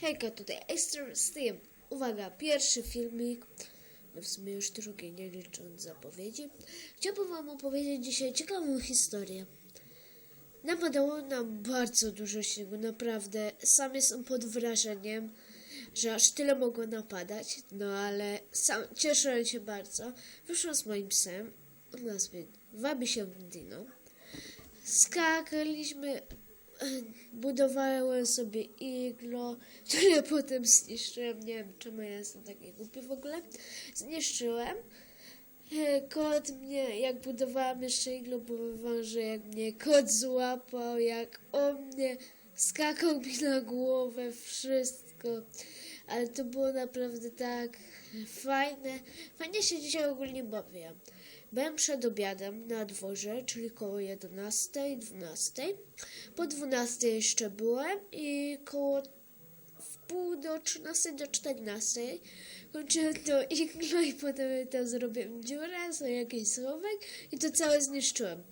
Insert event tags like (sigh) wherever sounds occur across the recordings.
Hejka, tutaj Extreme Steam. Uwaga, pierwszy filmik, no w sumie już drugi, nie licząc zapowiedzi. Chciałbym wam opowiedzieć dzisiaj ciekawą historię. Napadało nam bardzo dużo śniegu, naprawdę. Sam jestem pod wrażeniem, że aż tyle mogło napadać, no ale sam cieszyłem się bardzo. Wyszłam z moim psem, o nazwie wabi się Dino. Skakaliśmy, budowałem sobie iglo, (laughs) które potem zniszczyłem. Nie wiem, czemu ja jestem taki głupi w ogóle. Zniszczyłem. E, Kot mnie, jak budowałam jeszcze iglo, wam, że jak mnie kot złapał, jak on mnie skakał mi na głowę, wszystko. Ale to było naprawdę tak fajne. Fajnie się dzisiaj ogólnie bawię. Byłem przed obiadem na dworze, czyli koło 11, 12. Po 12 jeszcze byłem i koło w pół do 13 do 14 kończyłem to iglo i potem to zrobiłem dziurę, sobie jakiś słowek i to całe zniszczyłem.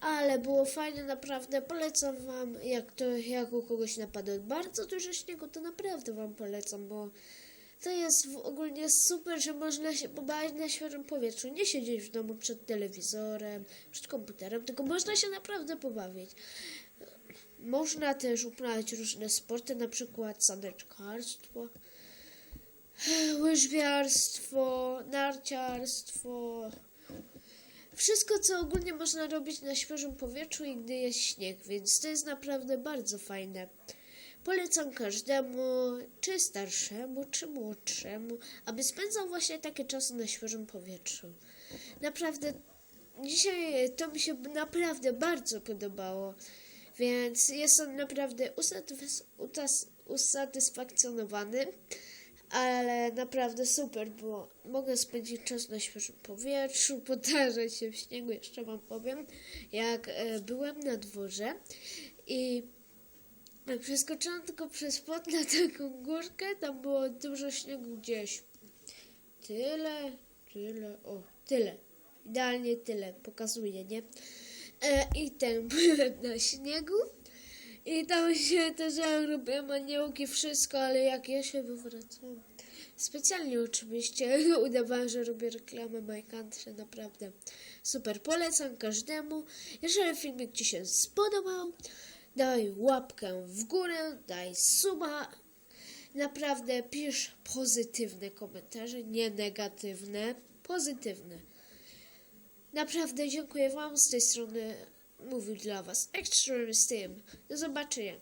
Ale było fajnie, naprawdę polecam wam, jak to, jak u kogoś napadło bardzo dużo śniegu, to naprawdę wam polecam, bo to jest ogólnie super, że można się pobawić na świeżym powietrzu. Nie siedzieć w domu przed telewizorem, przed komputerem, tylko można się naprawdę pobawić. Można też uprawiać różne sporty, na przykład saneczkarstwo, łyżwiarstwo, narciarstwo. Wszystko, co ogólnie można robić na świeżym powietrzu i gdy jest śnieg, więc to jest naprawdę bardzo fajne. Polecam każdemu, czy starszemu, czy młodszemu, aby spędzał właśnie takie czasy na świeżym powietrzu. Naprawdę, dzisiaj to mi się naprawdę bardzo podobało, więc jestem naprawdę usatysfakcjonowany, ale naprawdę super było. Mogę spędzić czas na świeżym powietrzu, (laughs) potarzać się w śniegu, jeszcze wam powiem, jak e, byłem na dworze i Przeskoczyłam tylko przez płot na (laughs) taką górkę, tam było dużo śniegu gdzieś. Tyle, tyle, o, tyle. Idealnie tyle, pokazuje, nie? E, I ten, (laughs) byłem na śniegu i tam się też ja robiłem aniołki, wszystko, ale jak ja się wywracałam, specjalnie oczywiście, (laughs) udawałam, że robię reklamę My Country, naprawdę super, polecam każdemu. Jeżeli filmik Ci się spodobał, daj łapkę w górę, daj suba. Naprawdę pisz pozytywne komentarze, nie negatywne, pozytywne. Naprawdę dziękuję Wam z tej strony. Mówił dla Was Extreme Steam. Do zobaczenia.